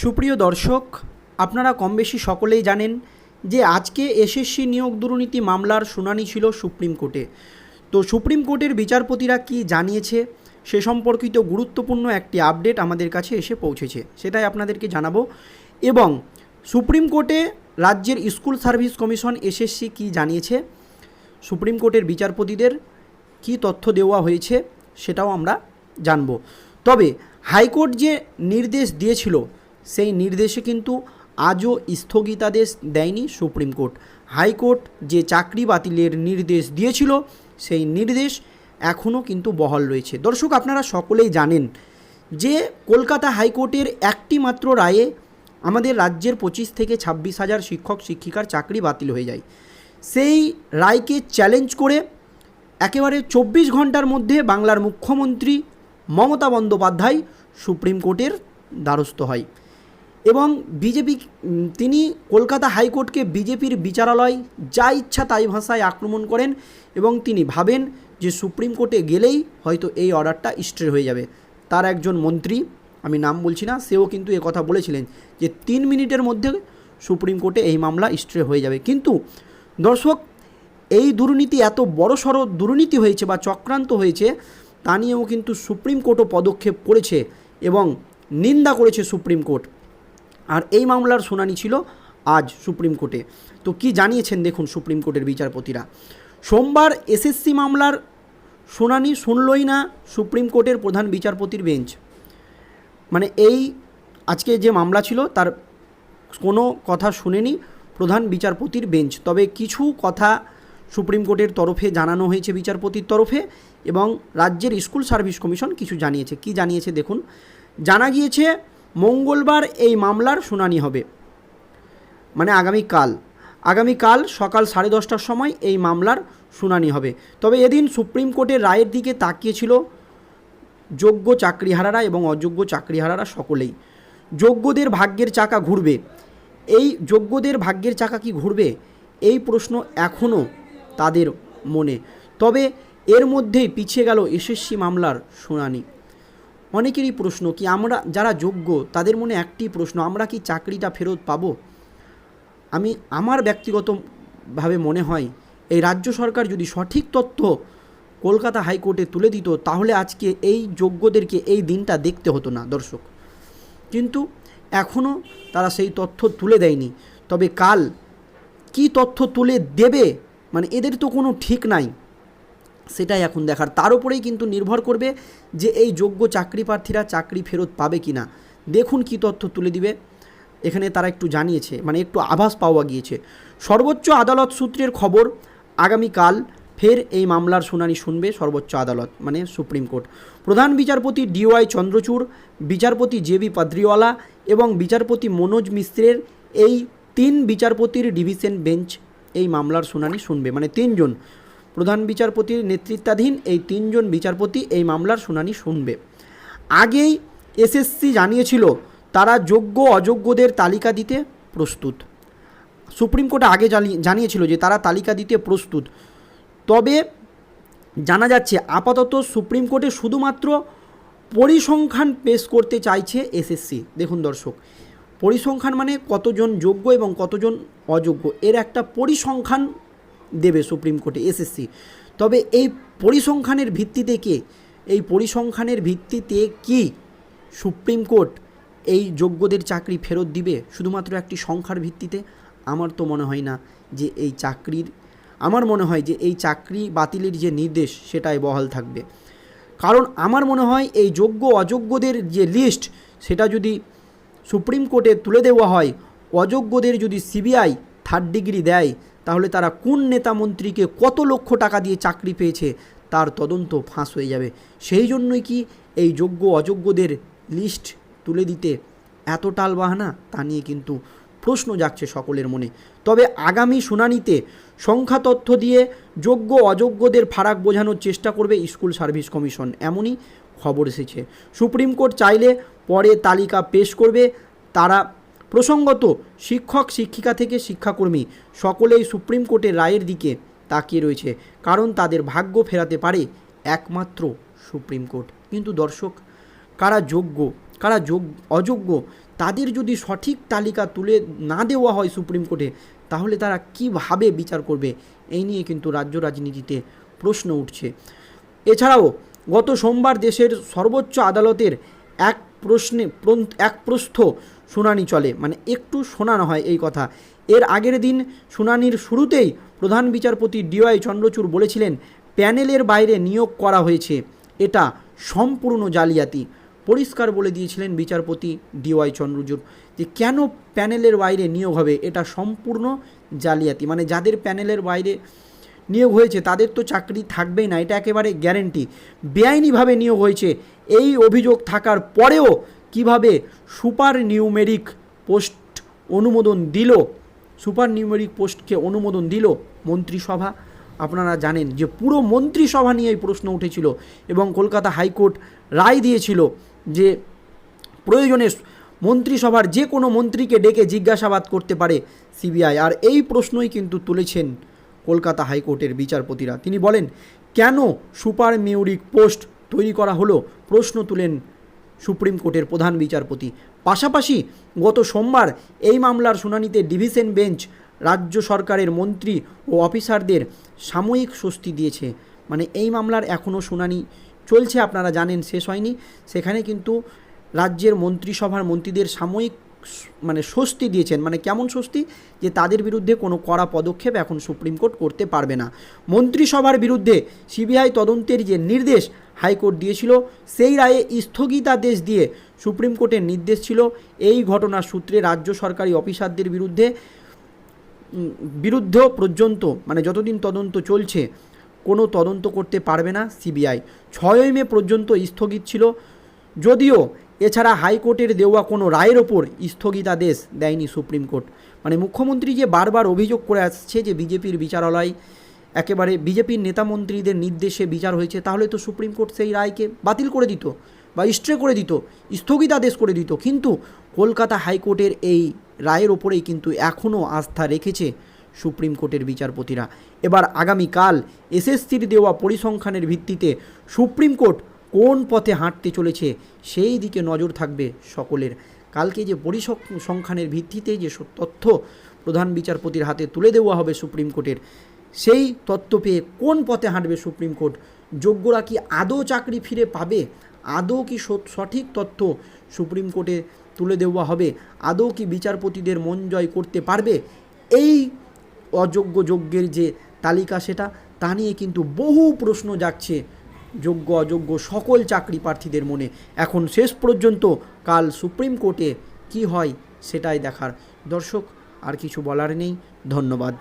সুপ্রিয় দর্শক, আপনারা কম বেশি সকলেই জানেন যে আজকে এসএসসি নিয়োগ দুর্নীতি মামলার শুনানি ছিল সুপ্রিম কোর্টে। তো সুপ্রিম কোর্টের বিচারপতিরা কি জানিয়েছে সে সম্পর্কিত গুরুত্বপূর্ণ একটি আপডেট আমাদের কাছে এসে পৌঁছেছে, সেটাই আপনাদেরকে জানাব। এবং সুপ্রিম কোর্টে রাজ্যের স্কুল সার্ভিস কমিশন এসএসসি কি জানিয়েছে, সুপ্রিম কোর্টের বিচারপতিদের কি তথ্য দেওয়া হয়েছে, সেটাও আমরা জানব। তবে হাইকোর্ট যে নির্দেশ দিয়েছিল সেই নির্দেশে কিন্তু আজও স্থগিতাদেশ দেয়নি সুপ্রিম কোর্ট। হাইকোর্ট যে চাকরি বাতিলের নির্দেশ দিয়েছিল, সেই নির্দেশ এখনও কিন্তু বহাল রয়েছে। দর্শক, আপনারা সকলেই জানেন যে কলকাতা হাইকোর্টের একটি মাত্র রায়ে আমাদের রাজ্যের পঁচিশ থেকে ছাব্বিশ হাজার শিক্ষক, শিক্ষিকার চাকরি বাতিল হয়ে যায়। সেই রায়কে চ্যালেঞ্জ করে একেবারে চব্বিশ ঘণ্টার মধ্যে বাংলার মুখ্যমন্ত্রী মমতা বন্দ্যোপাধ্যায় সুপ্রিম কোর্টের দ্বারস্থ হয়। এবং বিজেপি তিনি কলকাতা হাইকোর্টকে বিজেপির বিচারালয় যা ইচ্ছা তাই ভাষায় আক্রমণ করেন এবং তিনি ভাবেন যে সুপ্রিম কোর্টে গেলেই হয়তো এই অর্ডারটা স্ট্রে হয়ে যাবে। তার একজন মন্ত্রী, আমি নাম বলছি না, সেও কিন্তু কথা বলেছিলেন যে তিন মিনিটের মধ্যে সুপ্রিম কোর্টে এই মামলা স্ট্রে হয়ে যাবে। কিন্তু দর্শক, এই দুর্নীতি এত বড়সড় দুর্নীতি হয়েছে বা চক্রান্ত হয়েছে, তা নিয়েও কিন্তু সুপ্রিম কোর্টও পদক্ষেপ করেছে এবং নিন্দা করেছে সুপ্রিম কোর্ট। আর এই মামলার শুনানি ছিল আজ সুপ্রিম কোর্টে। তো কি জানিয়েছেন দেখুন সুপ্রিম কোর্টের বিচারপতিরা? সোমবার এসএসসি মামলার শুনানি শুনলই না সুপ্রিম কোর্টের প্রধান বিচারপতির বেঞ্চ। মানে এই আজকে যে মামলা ছিল তার কোনো কথা শুনেনি প্রধান বিচারপতির বেঞ্চ। তবে কিছু কথা সুপ্রিম কোর্টের তরফে জানানো হয়েছে বিচারপতির তরফে এবং রাজ্যের স্কুল সার্ভিস কমিশন কিছু জানিয়েছে। কি জানিয়েছে দেখুন? জানা গিয়েছে মঙ্গলবার এই মামলার শুনানি হবে। মানে আগামীকাল। আগামীকাল সকাল সাড়ে দশটার সময় এই মামলার শুনানি হবে। তবে এদিন সুপ্রিম কোর্টের রায়ের দিকে তাকিয়েছিল যোগ্য চাকরিহারারা এবং অযোগ্য চাকরিহারারা সকলেই। যোগ্যদের ভাগ্যের চাকা ঘুরবে। এই যোগ্যদের ভাগ্যের চাকা কি ঘুরবে? এই প্রশ্ন এখনও তাদের মনে। তবে এর মধ্যেই পিছিয়ে গেল এসএসসি মামলার শুনানি। অনেকেরই প্রশ্ন কি আমরা যারা যোগ্য, তাদের মনে একটি প্রশ্ন, আমরা কি চাকরিটা ফেরত পাবো? আমি, আমার ব্যক্তিগতভাবে মনে হয়, এই রাজ্য সরকার যদি সঠিক তথ্য কলকাতা হাইকোর্টে তুলে দিত, তাহলে আজকে এই যোগ্যদেরকে এই দিনটা দেখতে হতো না, দর্শক। কিন্তু এখনও তারা সেই তথ্য তুলে দেয়নি। তবে কাল কি তথ্য তুলে দেবে মানে এদের তো কোনো ঠিক নাই। সেটাই এখন দেখার। তার উপরেই কিন্তু নির্ভর করবে যে এই যোগ্য চাকরি প্রার্থীরা চাকরি ফেরত পাবে কি না। দেখুন কি তথ্য তুলে দিবে। এখানে তারা একটু জানিয়েছে মানে একটু আভাস পাওয়া গিয়েছে। সর্বোচ্চ আদালত সূত্রের খবর, আগামীকাল ফের এই মামলার শুনানি শুনবে সর্বোচ্চ আদালত মানে সুপ্রিম কোর্ট। প্রধান বিচারপতি ডিওয়াই চন্দ্রচূড়, বিচারপতি জেবি পাদ্রিওয়ালা এবং বিচারপতি মনোজ মিশ্রের এই তিন বিচারপতির ডিভিশন বেঞ্চ এই মামলার শুনানি শুনবে মানে তিনজন। প্রধান বিচারপতির নেতৃত্বাধীন এই তিনজন বিচারপতি এই মামলার শুনানি শুনবে। আগেই এসএসসি জানিয়েছিল তারা যোগ্য অযোগ্যদের তালিকা দিতে প্রস্তুত। সুপ্রিম কোর্ট আগে জানি- জানিয়েছিল যে তারা তালিকা দিতে প্রস্তুত। তবে জানা যাচ্ছে আপাতত সুপ্রিম কোর্টে শুধুমাত্র পরিসংখ্যান পেশ করতে চাইছে এসএসসি। দেখুন দর্শক, পরিসংখ্যান মানে কতজন যোগ্য এবং কতজন অযোগ্য। এর একটা পরিসংখ্যান দেবে সুপ্রিম কোর্টে এসএসসি তবে এই পরিসংখ্যানের ভিত্তিতে কে, এই পরিসংখ্যানের ভিত্তিতে কি সুপ্রিম কোর্ট এই যোগ্যদের চাকরি ফেরত দিবে? শুধুমাত্র একটি সংখ্যার ভিত্তিতে? আমার তো মনে হয় না যে এই চাকরির, আমার মনে হয় যে এই চাকরি বাতিলের যে নির্দেশ, সেটাই বহাল থাকবে। কারণ আমার মনে হয় এই যোগ্য অযোগ্যদের যে লিস্ট সেটা যদি সুপ্রিম কোর্টে তুলে দেওয়া হয়, অযোগ্যদের যদি সিবিআই থার্ড ডিগ্রি দেয়, তাহলে তারা কোন নেতা মন্ত্রীকে কত লক্ষ টাকা দিয়ে চাকরি পেয়েছে তার তদন্ত ফাঁস হয়ে যাবে। সেই জন্যই কি এই যোগ্য অযোগ্যদের লিস্ট তুলে দিতে এত টালবাহানা? তা নিয়ে কিন্তু প্রশ্ন যাচ্ছে সকলের মনে। তবে আগামী শুনানিতে সংখ্যা তথ্য দিয়ে যোগ্য অযোগ্যদের ফারাক বোঝানোর চেষ্টা করবে স্কুল সার্ভিস কমিশন, এমনই খবর এসেছে। সুপ্রিম কোর্ট চাইলে পরে তালিকা পেশ করবে, তারা প্রসঙ্গত, শিক্ষক, শিক্ষিকা থেকে শিক্ষাকর্মী সকলেই সুপ্রিম কোর্টের রায়ের দিকে তাকিয়ে রয়েছে, কারণ তাদের ভাগ্য ফেরাতে পারে একমাত্র সুপ্রিম কোর্ট। কিন্তু দর্শক, কারা যোগ্য, কারা যোগ, অযোগ্য, তাদের যদি সঠিক তালিকা তুলে না দেওয়া হয় সুপ্রিম কোর্টে, তাহলে তারা কীভাবে বিচার করবে? এই নিয়ে কিন্তু রাজ্য রাজনীতিতে প্রশ্ন উঠছে। এছাড়াও, গত সোমবার দেশের সর্বোচ্চ আদালতের এক প্রশ্নে এক প্রস্থ শুনানি চলে। মানে একটু শোনানো হয় এই কথা। এর আগের দিন শুনানির শুরুতেই প্রধান বিচারপতি ডিওয়াই চন্দ্রচূড় বলেছিলেন, প্যানেলের বাইরে নিয়োগ করা হয়েছে। এটা সম্পূর্ণ জালিয়াতি। পরিষ্কার বলে দিয়েছিলেন বিচারপতি ডিওয়াই চন্দ্রচূড় যে কেন প্যানেলের বাইরে নিয়োগ হবে? এটা সম্পূর্ণ জালিয়াতি। মানে যাদের প্যানেলের বাইরে নিয়োগ হয়েছে, তাদের তো চাকরি থাকবেই না। এটা একেবারে গ্যারেন্টি বেআইনিভাবে নিয়োগ হয়েছে। এই অভিযোগ থাকার পরেও কীভাবে সুপার নিউমেরিক পোস্ট অনুমোদন দিল, সুপার নিউমেরিক পোস্টকে অনুমোদন দিল মন্ত্রিসভা? আপনারা জানেন যে পুরো মন্ত্রিসভা নিয়ে এই প্রশ্ন উঠেছিল এবং কলকাতা হাইকোর্ট রায় দিয়েছিল যে প্রয়োজনে মন্ত্রিসভার যে কোনো মন্ত্রীকে ডেকে জিজ্ঞাসাবাদ করতে পারে সিবিআই। আর এই প্রশ্নই কিন্তু তুলেছেন কলকাতা হাইকোর্টের বিচারপতিরা। তিনি বলেন, কেন সুপার মিউরিক পোস্ট তৈরি করা হলো প্রশ্ন তুলেন সুপ্রিম কোর্টের প্রধান বিচারপতি। পাশাপাশি গত সোমবার এই মামলার শুনানিতে ডিভিশন বেঞ্চ, রাজ্য সরকারের মন্ত্রী ও অফিসারদের সাময়িক স্বস্তি দিয়েছে। মানে এই মামলার এখনও শুনানি চলছে, আপনারা জানেন, শেষ হয়নি। সেখানে কিন্তু রাজ্যের মন্ত্রিসভার মন্ত্রীদের সাময়িক মানে স্বস্তি দিয়েছেন মানে কেমন স্বস্তি? যে তাদের বিরুদ্ধে কোনো কড়া পদক্ষেপ এখন সুপ্রিম কোর্ট করতে পারবে না। মন্ত্রিসভার বিরুদ্ধে সিবিআই তদন্তের যে নির্দেশ হাইকোর্ট দিয়েছিল, সেই রায়ে স্থগিতাদেশ দিয়ে সুপ্রিম কোর্টের নির্দেশ ছিল, এই ঘটনার সূত্রে রাজ্য সরকারি অফিসারদের বিরুদ্ধে বিরুদ্ধেও পর্যন্ত মানে যতদিন তদন্ত চলছে, কোনো তদন্ত করতে পারবে না সিবিআই। ছয়ই মে পর্যন্ত স্থগিত ছিল, যদিও এছাড়া হাইকোর্টের দেওয়া কোনো রায়ের ওপর স্থগিতাদেশ দেয়নি সুপ্রিম কোর্ট। মানে মুখ্যমন্ত্রী যে বারবার অভিযোগ করে আসছে যে বিজেপির বিচারালয় একেবারে বিজেপির নেতা মন্ত্রীদের নির্দেশে বিচার হয়েছে, তাহলে তো সুপ্রিম কোর্ট সেই রায়কে বাতিল করে দিত বা স্ট্রে করে দিত, স্থগিতাদেশ করে দিত। কিন্তু কলকাতা হাইকোর্টের এই রায়ের ওপরেই কিন্তু এখনও আস্থা রেখেছে সুপ্রিম কোর্টের বিচারপতিরা। এবার আগামীকাল এসএসসির দেওয়া পরিসংখ্যানের ভিত্তিতে সুপ্রিম কোর্ট কোন পথে হাঁটতে চলেছে, সেই দিকে নজর থাকবে সকলের। কালকে যে পরিসংখ্যানের ভিত্তিতে যে তথ্য প্রধান বিচারপতির হাতে তুলে দেওয়া হবে সুপ্রিম কোর্টের, সেই তথ্য পেয়ে কোন পথে হাঁটবে সুপ্রিম কোর্ট? যোগ্যরা কি আদৌ চাকরি ফিরে পাবে? আদৌ কি সঠিক তথ্য সুপ্রিম কোর্টে তুলে দেওয়া হবে? আদৌ কি বিচারপতিদের মন জয় করতে পারবে? এই অযোগ্য যোগ্যের যে তালিকা সেটা, তা নিয়ে কিন্তু বহু প্রশ্ন যাচ্ছে যোগ্য, অযোগ্য সকল চাকরি প্রার্থীদের মনে। এখন শেষ পর্যন্ত কাল সুপ্রিম কোর্টে কি হয় সেটাই দেখার। দর্শক, আর কিছু বলার নেই। ধন্যবাদ।